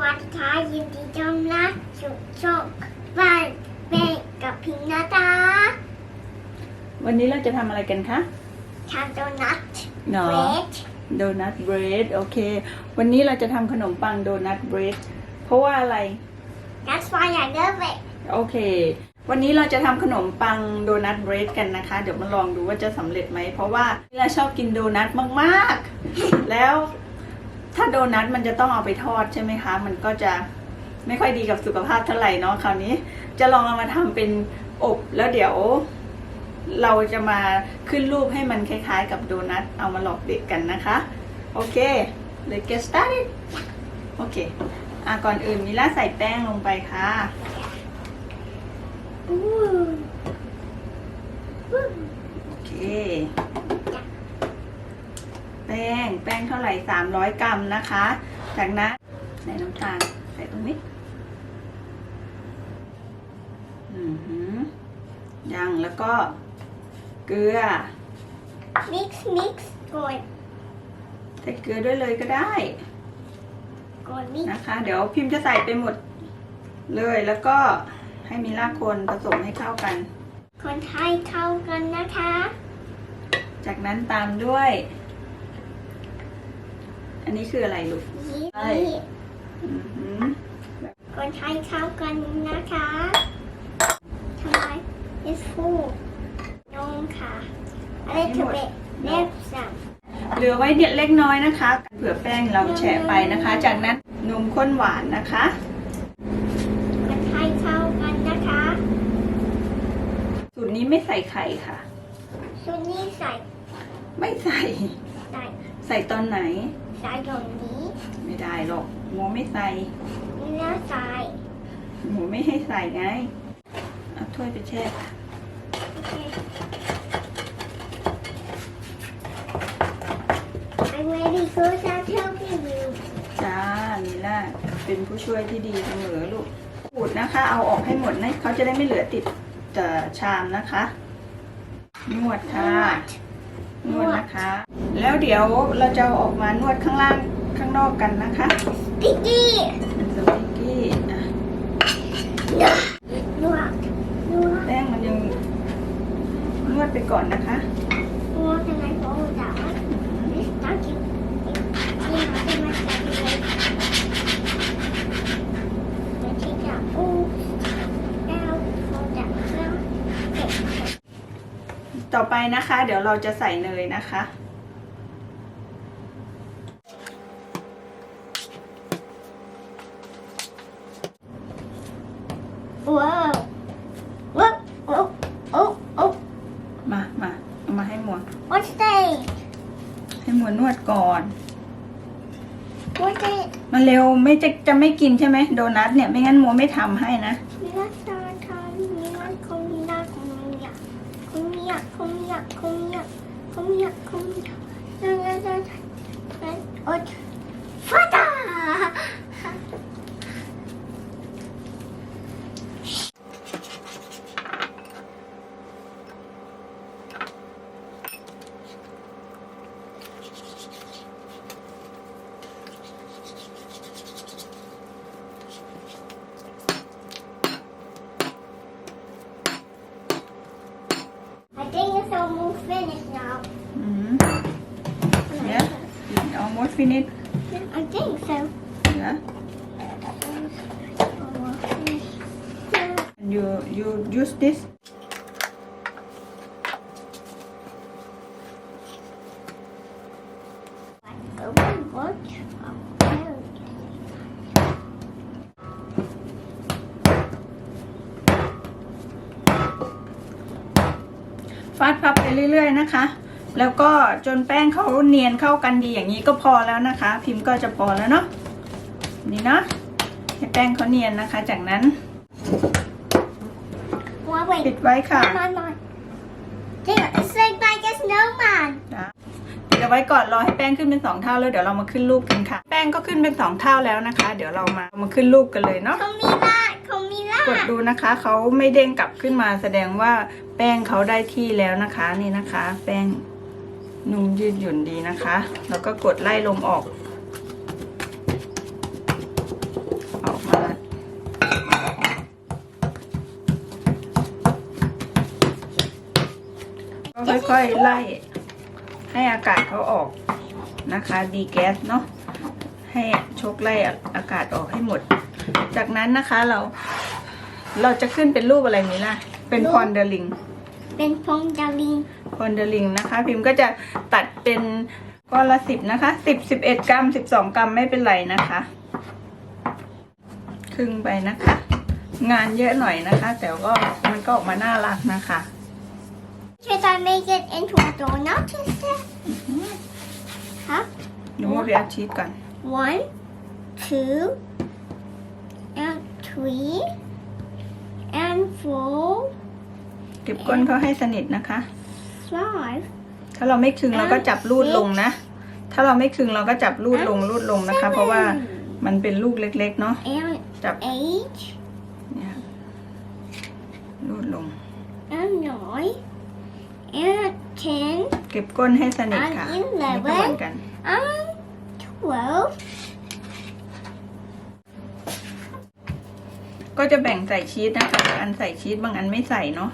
วัสดีค่ะยินดีต้อนรับสู่ช่องบ้านแม่กับพิงนะคะวันนี้เราจะทำอะไรกันคะทำโดนัทเนาะเบรดโดนัทเบรดโอเค วันนี้เราจะทำขนมปังโดนัทเบรดเพราะว่าอะไร That's why I love it โอเค วันนี้เราจะทำขนมปังโดนัทเบรดกันนะคะ เดี๋ยวมาลองดูว่าจะสำเร็จไหม เพราะว่าเราชอบกินโดนัทมาก ๆ แล้ว ถ้าโดนัทมันจะต้องเอาไปทอดใช่ไหมคะ มันก็จะไม่ค่อยดีกับสุขภาพเท่าไหร่เนาะคราวนี้ จะลองเอามาทำเป็นอบแล้วเดี๋ยวเราจะมาขึ้นรูปให้มันคล้ายๆ กับโดนัทเอามาหลอกเด็กกันนะคะ โอเค let's get started โอเค อะก่อนอื่นมิล่าใส่แป้งลงไปค่ะโอเค ป้ง แป้งเท่าไหร่ 300 กรัมนะคะ จากนั้นใส่น้ำตาลใส่ตรงนี้อือหือยังแล้วก็เกลือมิกซ์มิกซ์ก่อนใส่เกลือด้วยเลยก็ได้ ก่อนมิกซ์นะคะ เดี๋ยวพิมพ์จะใส่ไปหมดเลยแล้วก็ให้มิล่าคนผสมให้เข้ากัน คนไทยเข้ากันนะคะ จากนั้นตามด้วย อันนี้คืออะไรลูกยี่ใช่นี่อือหือคนไทยเข้ากันนะคะทำไม is full นมค่ะอะไรจะเป็นเล็บสัมเหลือไว้เนี่ยเล็กน้อยนะคะ เผื่อแป้งเราแฉะไปนะคะ จากนั้นนมข้นหวานนะคะคนไทยเข้ากันนะคะ สูตรนี้ไม่ใส่ไข่ค่ะชุดนี้ใส่ ไม่ใส่ ใส่ใส่ตอนไหน ใส่ตรงนี้ไม่ได้หรอกหมูไม่ใส่เนื้อใส่หมูไม่ให้ใส่ไงเอาถ้วยไปแช่ค่ะโอเค I'm ready for that helping you จ้านี่ล่ะเป็นผู้ช่วยที่ดีเสมอลูกขูดนะคะ เอาออกให้หมดนะเขาจะได้ไม่เหลือติดจะชามนะคะ นวดค่ะ นวดนะคะ แล้วเดี๋ยวเราจะเอาออกมานวดข้างล่างข้างนอกกันนะคะ Sticky เป็นสติกกี้อะนวดนวดแป้งมันยังนวดไปก่อนนะคะ นวดยังไงพอจะว่า This starting นี่มาเป็นมาจากเลยไม่ใช่จากอู้แล้วพอจะแล้วเก็บ ต่ อไปนะคะ เดี๋ยวเราจะใส่เนยนะคะ ว้าวว้าวโอ้โอ้โอ้มามาเอามาให้หมว What's that ให้หมวนวดก่อน What's that มาเร็วไม่จะจะไม่กินใช่ไหมโดนัทเนี่ยไม่งั้นหมัวไม่ทำให้นะ มีรักษาทานมีรักคงมีรักคงมีอยากคงมีอยากคงมีอยากคงมีอยาก คงมีอยากคงมีอยากแล้วแล้วแล้วแล้วโอ๊ยฟาดา I think it's almost finished now. อืม Yeah. almost finished I think so. yeah Almost finished. and you you use this Oh my god. Oh, ฟาดพับไปเรื่อยๆนะคะ แล้วก็จนแป้งเขาเนียนเข้ากันดีอย่างนี้ก็พอแล้วนะคะ พิมพ์ก็จะพอแล้วเนาะนี่เนาะให้แป้งเขาเนียนนะคะ จากนั้น Wait, wait. ปิดไว้ค่ะ Come on, on. Yeah, It's like like a snowman. นะปิดเอาไว้ก่อนรอให้แป้งขึ้นเป็นสองเท่าแล้วเดี๋ยวเรามาขึ้นรูปกันค่ะ แป้งก็ขึ้นเป็นสองเท่าแล้วนะคะ เดี๋ยวเรามามาขึ้นรูปกันเลยเนาะ Come me that. Come me กด that. ดูนะคะเขาไม่เด้งกลับขึ้นมาแสดงว่าแป้งเขาได้ที่แล้วนะคะนี่นะคะ แป้ง นุ่มยืดหยุ่นดีนะคะ แล้วก็กดไล่ลมออก ออกมาก็ค่อยๆไล่ ให้อากาศเขาออกนะคะ ดีแก๊สเนาะ ให้ชกไล่อากาศออกให้หมด จากนั้นนะคะเรา เราจะขึ้นเป็นรูปอะไรนี้ล่ะ เป็นพรเดลิง เป็นพรเดลิง พอนเดอลิงนะคะ พิมพ์ก็จะตัดเป็นก้อนละสิบนะคะสิบสิบเอ็ดกรัมสิบสองกรัมไม่เป็นไรนะคะครึ่งไปนะคะ งานเยอะหน่อยนะคะ แต่ก็มันก็ออกมาน่ารักนะคะ Should I make it into a donut instead? Huh? เดี๋ยวโมเรียกชีสก่อน One, two, and three, and four, เก็บก้นเขาให้สนิทนะคะ five, ถ้าเราไม่คึงเราก็จับรูดลงนะ ถ้าเราไม่คึงเราก็จับรูดลงรูดลงนะคะ เพราะว่ามันเป็นลูกเล็ก ๆ เนาะ and จับ eight, เนี่ยรูดลง and nine, and ten, เก็บก้นให้สนิทค่ะอันนี้นี่ก็เหมือนกัน and twelve. ก็จะแบ่งใส่ชีสนะคะบางอันใส่ชีสบางอันไม่ใส่เนาะ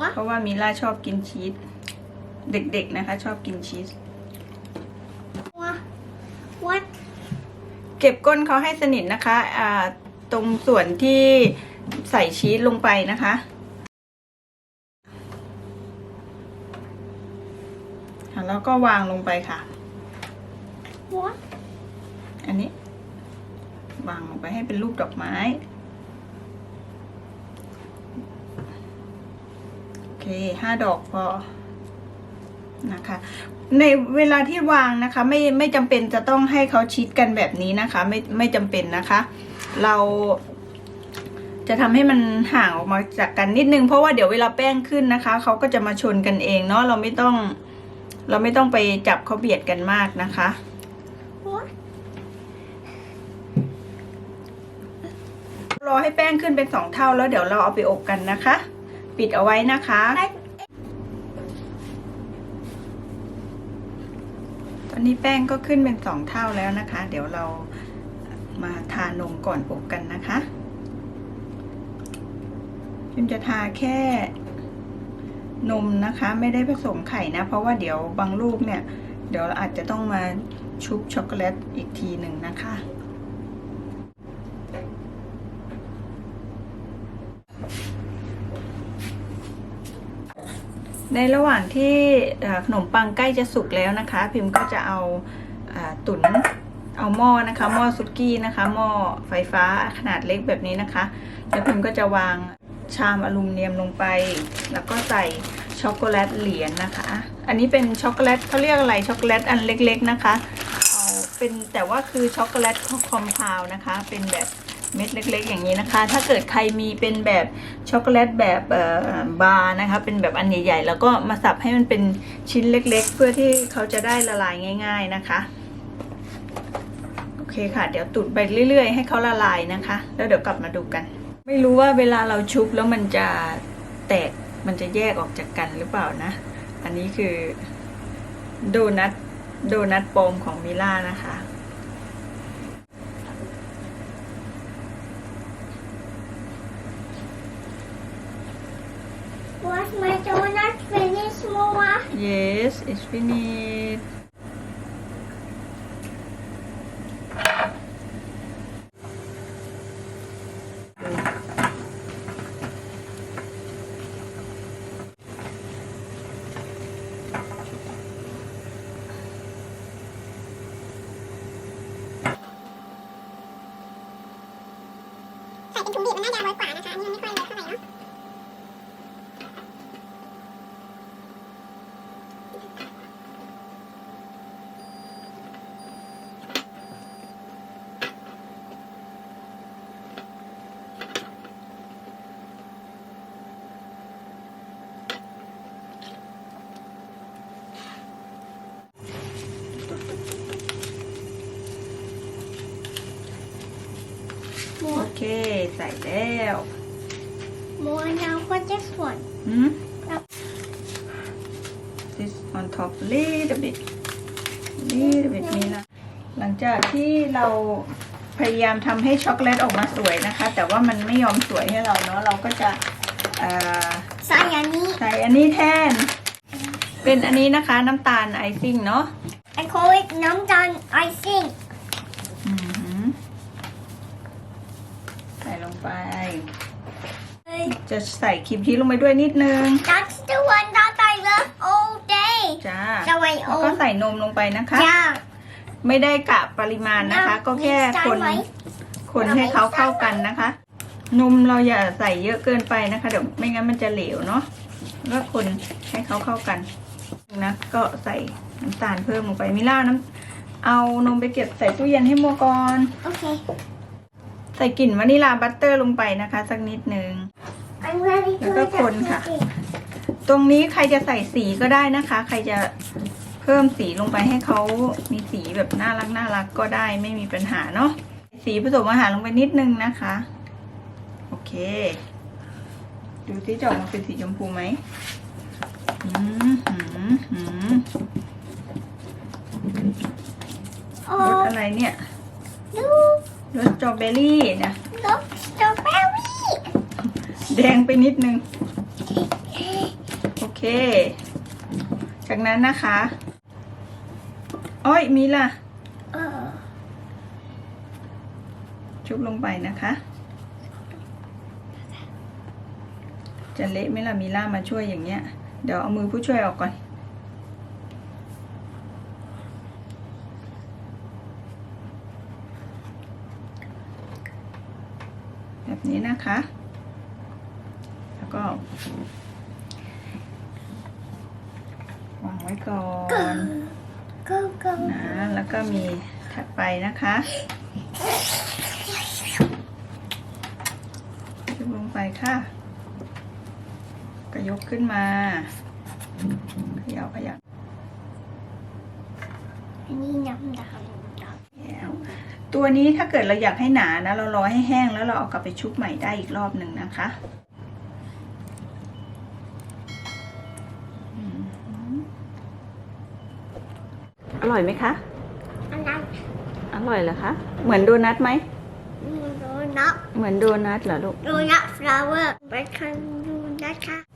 What? เพราะว่ามิล่าชอบกินชีส เด็กๆนะคะ ชอบกินชีส What? What? เก็บก้นเขาให้สนิทนะคะอ่าตรงส่วนที่ใส่ชีสลงไปนะคะค่ะแล้วก็วางลงไปค่ะ What? อันนี้ วางลงไปให้เป็นรูปดอกไม้ โอเคห้าดอกพอ นะคะ ในเวลาที่วางนะคะ ไม่ไม่จำเป็นจะต้องให้เขาชิดกันแบบนี้นะคะ ไม่ไม่จำเป็นนะคะ เราจะทำให้มันห่างออกมาจากกันนิดนึงเพราะว่าเดี๋ยวเวลาแป้งขึ้นนะคะเขาก็จะมาชนกันเองเนาะเราไม่ต้อง เราไม่ต้องไปจับเขาเบียดกันมากนะคะรอให้แป้งขึ้นเป็นสองเท่าแล้วเดี๋ยวเราเอาไปอบกันนะคะ ปิดเอาไว้นะคะ I, ตอ นี้แป้งก็ขึ้นเป็นสองเท่าแล้วนะคะ เดี๋ยวเรามาทานมก่อนอบกันนะคะพิมจะทาแค่นมนะคะ ไม่ได้ผสมไข่นะ เพราะว่าเดี๋ยวบางลูกเนี่ย เดี๋ยวเราอาจจะต้องมาชุบช็อกโกแลตอีกทีหนึ่งนะคะ ในระหว่างที่ขนมปังใกล้จะสุกแล้วนะคะ พิมก็จะเอาอตุนเอาหม้อนะคะหม้อซุกี้นะคะหม้อไฟฟ้าขนาดเล็กแบบนี้นะคะ แล้วพิมก็จะวางชามอลูมิเนียมลงไป แล้วก็ใส่ช็อกโกแลตเหรียญนะคะ อันนี้เป็นช็อกโกแลตเขาเรียกอะไรช็อกโกแลตอันเล็ก ๆนะคะ เอาเป็นแต่ว่าคือช็อกโกแลตคอมพาวนะคะ เป็นแบบ เม็ดเล็ก ๆ อย่างนี้นะคะ ถ้าเกิดใครมีเป็นแบบช็อกโกแลตแบบบาร์นะคะ เป็นแบบอันใหญ่ๆ แล้วก็มาสับให้มันเป็นชิ้นเล็ก ๆ เพื่อที่เขาจะได้ละลายง่าย ๆนะคะ โอเคค่ะ เดี๋ยวตุดไปเรื่อย ๆ ให้เขาละลายนะคะ แล้วเดี๋ยวกลับมาดูกัน ไม่รู้ว่าเวลาเราชุบแล้วมันจะแตก มันจะแยกออกจากกันหรือเปล่านะ อันนี้คือโดนัท โดนัทปอมของมิล่านะคะ was my donut finished, Moa? yes it's finished ใส่แล้ว Moa, now for this one. หืม this on top little bit little bit นี้นะหลังจากที่เราพยายามทำให้ช็อกโกแลตออกมาสวยนะคะ แต่ว่ามันไม่ยอมสวยให้เราเนาะเราก็จะเอ่อ Sayani. ใส่อันนี้แทน เป็นอันนี้นะคะน้ำตาลไอซิ่งเนาะ I call it น้ำตาล icing อือหือใส่ ลงไป จะใส่ครีมชีสลงไปด้วยนิดนึง That's the one that I love all day จ้าจะไว้แล้วก็ all ใส่นมลงไปนะคะจ้าไม่ได้กะปริมาณนะคะ ก็แค่คนไว้คนให้เขาเข้ากันนะคะ นมเราอย่าใส่เยอะเกินไปนะคะ เดี๋ยวไม่งั้นมันจะเหลวเนาะแล้วก็คนให้เขาเข้ากันนะก็ใส่น้ำตาลเพิ่มลงไปมิล่าน้ำเอานมไปเก็บใส่ตู้เย็นให้โมก่อนโอเค ใส่กลิ่นวานิลาบัตเตอร์ลงไปนะคะ สักนิดนึง I'm ready to แล้วก็คนค่ะ ตรงนี้ใครจะใส่สีก็ได้นะคะ ใครจะเพิ่มสีลงไปให้เขามีสีแบบน่ารักน่ารักก็ได้ไม่มีปัญหาเนาะสีผสมอาหารลงไปนิดนึงนะคะ โอเค ดูที่จะออกมาเป็นสีชมพูไหมอืมหืมหืมโอ้รสอะไรเนี่ยลูก รสสตรอเบอรี่นะลูกสตรอเบอรี่แดงไปนิดนึง โอเค จากนั้นนะคะอ้อยมีล่ะเออชุบลงไปนะคะ จะเละไหมล่ะมีล่ามาช่วยอย่างเงี้ย เดี๋ยวเอามือผู้ช่วยออกก่อน แบบ นี้นะคะ แล้วก็วางไว้ก่อนนะแล้วก็มีถัดไปนะคะชุบลงไปค่ะ ก็ยกขึ้นมาเขย่าขย่าอันนี้น้ำดำ ตัวนี้ถ้าเกิดเราอยากให้หนานะ เรารอให้แห้งแล้วเราเอากลับไปชุบใหม่ได้อีกรอบหนึ่งนะคะอืมอร่อยไหมคะอันนั้นอร่อยเหรอคะ เหมือนโดนัทไหมโดนัท เหมือนโดนัทเหรอลูก โดนัทฟลาวเวอร์ไปคันโดนัทค่ะ